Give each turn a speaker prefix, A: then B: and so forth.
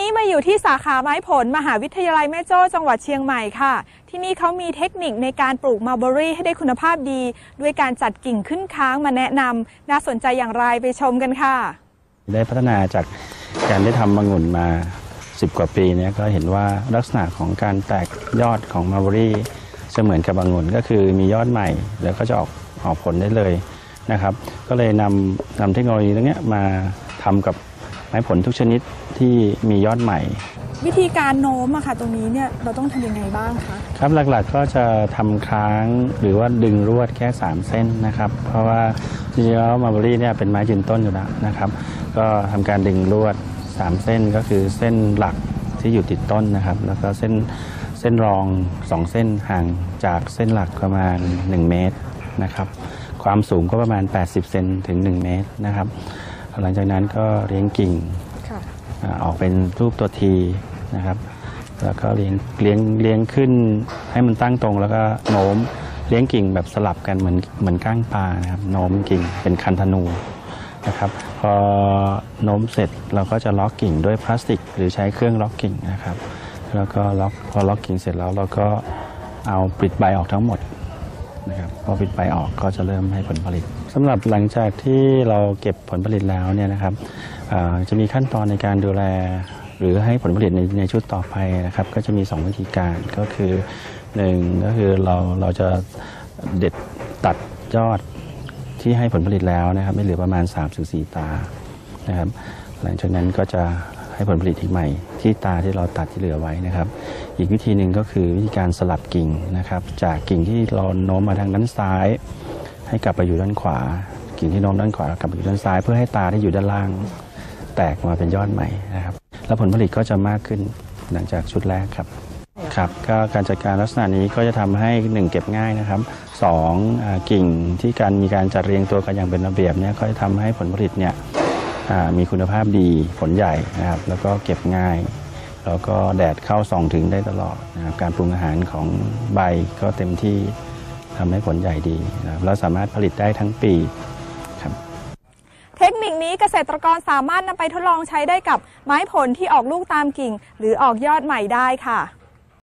A: นี่มาอยู่ที่สาขาไม้ผล มหาวิทยาลัยแม่โจ้จังหวัดเชียงใหม่ค่ะ ที่นี่เขามีเทคนิคในการปลูกมัลเบอรี่ให้ได้คุณภาพดี ด้วยการจัดกิ่งขึ้นค้างมาแนะนำน่าสนใจอย่างไรไปชมกันค่ะ
B: ได้พัฒนาจากการได้ทำมังุ่นมา 10 กว่าปีเนี่ยก็เห็นว่าลักษณะของการแตกยอดของมาร์เบอรี่จะเหมือนกับมังุ่นก็คือมียอดใหม่ แล้วก็จะออกออกผลได้เลยนะครับ ก็เลยนำนำเทคโนโลยีตรงเนี้ยมาทำกับไม้ผลทุกชนิด ที่มียอดใหม่
A: วิธีการโน้มอะค่ะ ตรงนี้เนี่ยเราต้องทำยังไงบ้างคะ
B: ครับหลักๆก็จะทำค้างหรือว่าดึงรวดแค่ 3 เส้นนะครับ เพราะว่าจริงๆแล้วมาร์บอรี่เนี่ยเป็นไม้ยืนต้นอยู่แล้วนะครับ ก็ทำการดึงรวด 3 เส้นก็คือเส้นหลักที่อยู่ติดต้นนะครับ แล้วก็เส้นเส้นรอง 2 เส้นห่างจากเส้นหลักประมาณ 1 เมตรนะครับ ความสูงก็ประมาณ 80 เซนถึง 1 เมตรนะครับ หลังจากนั้นก็เลี้ยงกิ่ง
A: ค่ะ
B: อออกเป็นรูปตัวทีนะครับ แล้วก็เลี้ยงเลี้ยงเลี้ยงขึ้นให้มันตั้งตรงแล้วก็โน้มเลี้ยงกิ่งแบบสลับกันเหมือนเหมือนก้างปลานะครับโน้มกิ่งเป็นคันธนูนะครับพอโน้มเสร็จเราก็จะล็อกกิ่งด้วยพลาสติก หรือใช้เครื่องล็อกกิ่งนะครับ แล้วก็ล็อกพอล็อกกิ่งเสร็จแล้วเราก็เอาปิดใบออกทั้งหมด นะครับพอปิดใบออกก็จะเริ่มให้ผลผลิตสำหรับหลังจากที่เราเก็บผลผลิตแล้วเนี่ยนะครับจะมีขั้นตอนในการดูแล หรือให้ผลผลิตในในชุดต่อไปนะครับ ก็จะมี 2 วิธีการก็คือหนึ่งก็คือเราเราจะเด็ดตัดยอดที่ให้ผลผลิตแล้วนะครับ ไม่เหลือประมาณ 3-4 ตานะครับ หลังจากนั้นก็จะ ให้ผลผลิตที่ใหม่ ที่ตาที่เราตัดที่เหลือไว้นะครับ อีกวิธีหนึ่งก็คือวิธีการสลับกิ่งนะครับ จากกิ่งที่เราโน้มมาทางด้านซ้าย ให้กลับไปอยู่ด้านขวา กิ่งที่โน้มด้านขวากลับไปอยู่ด้านซ้าย เพื่อให้ตาที่อยู่ด้านล่าง แตกมาเป็นยอดใหม่นะครับ แล้วผลผลิตก็จะมากขึ้นหลังจากชุดแรกครับครับก็การจัดการลักษณะนี้ก็จะทำให้หนึ่งเก็บง่ายนะครับสองกิ่งที่การมีการจัดเรียงตัวกันอย่างเป็นระเบียบเนี่ยก็จะทำให้ผลผลิตเนี่ย มีคุณภาพดีผลใหญ่นะครับแล้วก็เก็บง่าย แล้วก็แดดเข้าส่องถึงได้ตลอดนะครับการปรุงอาหารของใบก็เต็มที่ทำให้ผลใหญ่ดีนะครับแล้วสามารถผลิตได้ทั้งปีครับ
A: เทคนิคนี้เกษตรกรสามารถนำไปทดลองใช้ได้กับไม้ผลที่ออกลูกตามกิ่ง หรือออกยอดใหม่ได้ค่ะ